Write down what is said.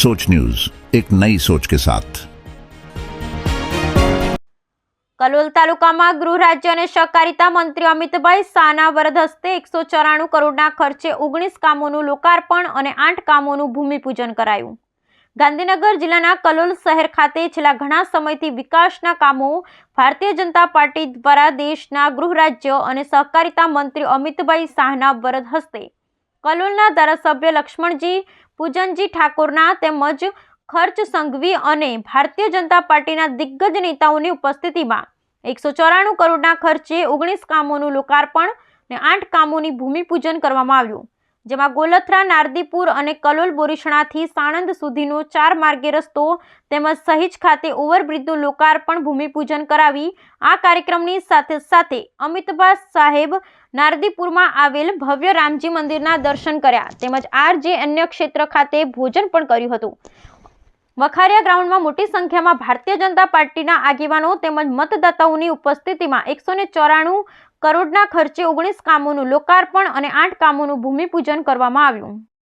सोच न्यूज एक नई सोच के साथ કલોલ તાલુકામાં ગૃહ રાજ્ય અને સહકારિતા મંત્રી અમિતભાઈ શાહના વરદ હસ્તે એકસો ચોરાણું કરોડના ખર્ચે ઓગણીસ કામોનું લોકાર્પણ અને આઠ કામોનું ભૂમિપૂજન કરાયું ગાંધીનગર જિલ્લાના કલોલ શહેર ખાતે છેલ્લા ઘણા સમયથી વિકાસના કામો ભારતીય જનતા પાર્ટી દ્વારા દેશના ગૃહ રાજ્ય અને સહકારિતા મંત્રી અમિતભાઈ શાહના વરદ હસ્તે કલોલના ધારાસભ્ય લક્ષ્મણજી, પૂજનજી ઠાકોરના તેમજ ખર્ચ સંઘવી અને ભારતીય જનતા પાર્ટીના દિગ્ગજ નેતાઓની ઉપસ્થિતિમાં એકસો ચોરાણું કરોડના ખર્ચે ઓગણીસ કામોનું લોકાર્પણ અને આઠ કામોની ભૂમિપૂજન કરવામાં આવ્યું. જેમાં ગોલથરા, નારદીપુર અને કલોલ બોરીસણાથી સાણંદ સુધીનો ચાર માર્ગે રસ્તો તેમજ સહિજ ખાતે ઓવરબ્રિજનું લોકાર્પણ, ભૂમિપૂજન કરાવી આ કાર્યક્રમની સાથે સાથે અમિતભા સાહેબ નારદીપુરમાં આવેલ ભવ્ય રામજી મંદિરના દર્શન કર્યા તેમજ આર જે અન્ય ક્ષેત્ર ખાતે ભોજન પણ કર્યું હતું. વખારિયા ગ્રાઉન્ડમાં મોટી સંખ્યામાં ભારતીય જનતા પાર્ટીના આગેવાનો તેમજ મતદાતાઓની ઉપસ્થિતિમાં એકસો ચોરાણું કરોડના ખર્ચે ઓગણીસ કામોનું લોકાર્પણ અને આઠ કામોનું ભૂમિપૂજન કરવામાં આવ્યું.